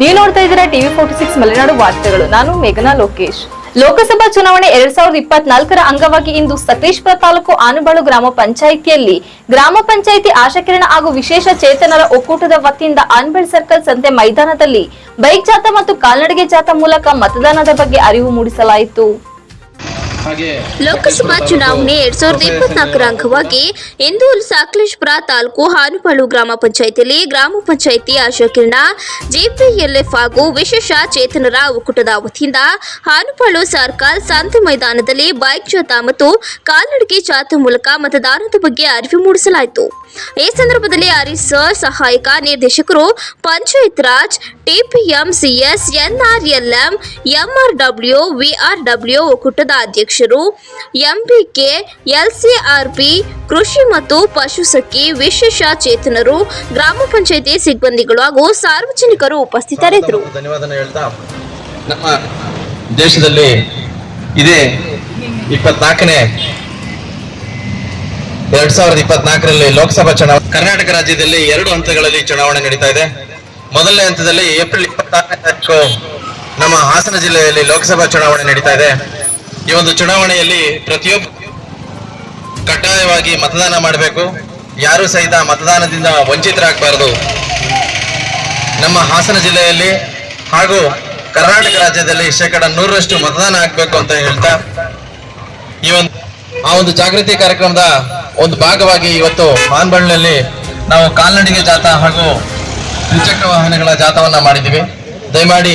ನೀವು ನೋಡ್ತಾ ಇದ್ದೀರಾ ಟಿವಿ ಫೋರ್ಟಿ ಸಿಕ್ಸ್ ಮಲೆನಾಡು ವಾರ್ತೆಗಳು. ನಾನು ಮೇಘನಾ ಲೋಕೇಶ್. ಲೋಕಸಭಾ ಚುನಾವಣೆ ಎರಡ್ ಸಾವಿರದ ಇಪ್ಪತ್ನಾಲ್ಕರ ಅಂಗವಾಗಿ ಇಂದು ಸತೀಶ್ಪುರ ತಾಲೂಕು ಆನುಬಾಳು ಗ್ರಾಮ ಪಂಚಾಯಿತಿಯಲ್ಲಿ ಗ್ರಾಮ ಪಂಚಾಯಿತಿ ಆಶಾಕಿರಣ ಹಾಗೂ ವಿಶೇಷ ಚೇತನರ ಒಕ್ಕೂಟದ ವತಿಯಿಂದ ಆನ್ಬೆಳ್ ಸರ್ಕಲ್ ಸಂತೆ ಮೈದಾನದಲ್ಲಿ ಬೈಕ್ ಜಾಥಾ ಮತ್ತು ಕಾಲ್ನಡಿಗೆ ಜಾಥಾ ಮೂಲಕ ಮತದಾನದ ಬಗ್ಗೆ ಅರಿವು ಮೂಡಿಸಲಾಯಿತು. ಲೋಕಸಭಾ ಚುನಾವಣೆ ಎರಡ್ ಸಾವಿರದ ಇಪ್ಪತ್ನಾಲ್ಕರ ಅಂಗವಾಗಿ ಇಂದು ಸಾಕಲೇಶ್ಪುರ ತಾಲೂಕು ಹಾನುಪಾಳು ಗ್ರಾಮ ಪಂಚಾಯಿತಿಯಲ್ಲಿ ಗ್ರಾಮ ಪಂಚಾಯಿತಿ ಆಶಾಕಿರಣ, ಜೆಪಿಎಲ್ಎಫ್ ಹಾಗೂ ವಿಶೇಷ ಚೇತನರ ಒಕ್ಕೂಟದ ವತಿಯಿಂದ ಹಾನುಪಾಳು ಸರ್ಕಲ್ ಶಾಂತಿ ಮೈದಾನದಲ್ಲಿ ಬೈಕ್ ಜಾಥಾ ಮತ್ತು ಕಾಲ್ನಡಿಗೆ ಜಾಥಾ ಮೂಲಕ ಮತದಾನದ ಬಗ್ಗೆ ಅರಿವು ಮೂಡಿಸಲಾಯಿತು. ಈ ಸಂದರ್ಭದಲ್ಲಿ ಹರೀಶ್ ಸಹಾಯಕ ನಿರ್ದೇಶಕರು Panchayat Raj TPMCS NRLM, MRW, VRW ಒಕ್ಕೂಟದ ಅಧ್ಯಕ್ಷರು ಎಂಪಿಕೆ, ಎಲ್ಸಿಆರ್ಪಿ, ಕೃಷಿ ಮತ್ತು ಪಶುಸಖಿ ವಿಶೇಷ ಚೇತನರು, ಗ್ರಾಮ ಪಂಚಾಯಿತಿ ಸಿಬ್ಬಂದಿಗಳು ಹಾಗೂ ಸಾರ್ವಜನಿಕರು ಉಪಸ್ಥಿತರಿದ್ದರು. ನಮ್ಮ ದೇಶದಲ್ಲಿ ಇದೇ ಇಪ್ಪತ್ನಾಲ್ಕನೇ, ಎರಡ್ ಸಾವಿರದ ಇಪ್ಪತ್ನಾಲ್ಕರಲ್ಲಿ ಲೋಕಸಭಾ ಚುನಾವಣೆ ಕರ್ನಾಟಕ ರಾಜ್ಯದಲ್ಲಿ ಎರಡು ಹಂತಗಳಲ್ಲಿ ಚುನಾವಣೆ ನಡೀತಾ ಇದೆ. ಮೊದಲನೇ ಹಂತದಲ್ಲಿ ಏಪ್ರಿಲ್ ಇಪ್ಪತ್ತಾರನೇ ತಾರೀಕು ನಮ್ಮ ಹಾಸನ ಜಿಲ್ಲೆಯಲ್ಲಿ ಲೋಕಸಭಾ ಚುನಾವಣೆ ನಡೀತಾ ಇದೆ. ಈ ಒಂದು ಚುನಾವಣೆಯಲ್ಲಿ ಪ್ರತಿಯೊಬ್ಬ ಕಡ್ಡಾಯವಾಗಿ ಮತದಾನ ಮಾಡಬೇಕು. ಯಾರು ಸಹಿತ ಮತದಾನದಿಂದ ವಂಚಿತರಾಗಬಾರದು. ನಮ್ಮ ಹಾಸನ ಜಿಲ್ಲೆಯಲ್ಲಿ ಹಾಗೂ ಕರ್ನಾಟಕ ರಾಜ್ಯದಲ್ಲಿ ಶೇಕಡ ನೂರರಷ್ಟು ಮತದಾನ ಆಗಬೇಕು ಅಂತ ಹೇಳ್ತಾ ಈ ಒಂದು, ಆ ಒಂದು ಜಾಗೃತಿ ಕಾರ್ಯಕ್ರಮದ ಒಂದು ಭಾಗವಾಗಿ ಇವತ್ತು ಮಾನ್ಬಳ್ಳಿನಲ್ಲಿ ನಾವು ಕಾಲ್ನಡಿಗೆ ಜಾಥಾ ಹಾಗೂ ದ್ವಿಚಕ್ರ ವಾಹನಗಳ ಜಾಥಾವನ್ನ ಮಾಡಿದ್ದೀವಿ. ದಯಮಾಡಿ